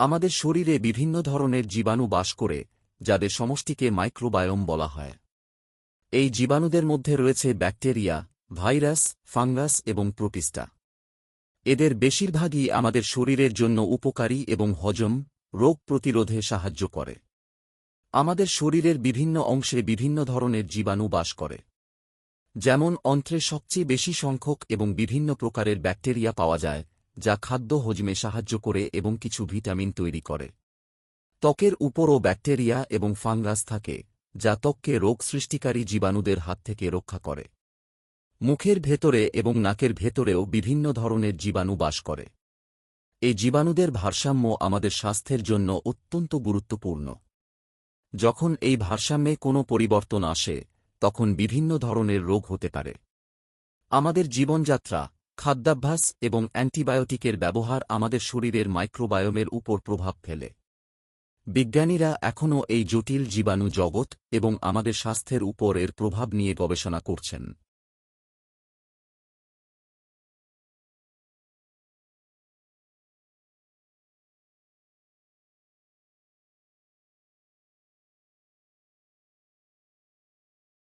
আমাদের শরীরে বিভিন্ন ধরনের জীবাণু বাস করে, যাদের সমষ্টিকে মাইক্রোবায়োম বলা হয়। এই জীবাণুদের মধ্যে রয়েছে ব্যাকটেরিয়া, ভাইরাস, ফাঙ্গাস এবং প্রোটিস্টা। এদের বেশিরভাগই আমাদের শরীরের জন্য উপকারী এবং হজম, রোগ প্রতিরোধে সাহায্য করে। আমাদের শরীরের বিভিন্ন অংশে বিভিন্ন ধরনের জীবাণু বাস করে। যেমন অন্ত্রে সবচেয়ে বেশি সংখ্যক এবং বিভিন্ন প্রকারের ব্যাকটেরিয়া পাওয়া যায় যা খাদ্য হজমে সাহায্য করে এবং কিছু ভিটামিন তৈরি করে। ত্বকের উপরও ব্যাকটেরিয়া এবং ফাঙ্গাস থাকে, যা ত্বককে রোগ সৃষ্টিকারী জীবাণুদের হাত থেকে রক্ষা করে। মুখের ভেতরে এবং নাকের ভেতরেও বিভিন্ন ধরনের জীবাণু বাস করে। এই জীবাণুদের ভারসাম্য আমাদের স্বাস্থ্যের জন্য অত্যন্ত গুরুত্বপূর্ণ। যখন এই ভারসাম্যে কোনো পরিবর্তন আসে, তখন বিভিন্ন ধরনের রোগ হতে পারে। আমাদের জীবনযাত্রা খাদ্যাভ্যাস এবং অ্যান্টিবায়োটিকের ব্যবহার আমাদের শরীরের মাইক্রোবায়োমের উপর প্রভাব ফেলে। বিজ্ঞানীরা এখনও এই জটিল জীবাণু জগৎ এবং আমাদের স্বাস্থ্যের উপর এর প্রভাব নিয়ে গবেষণা করছেন।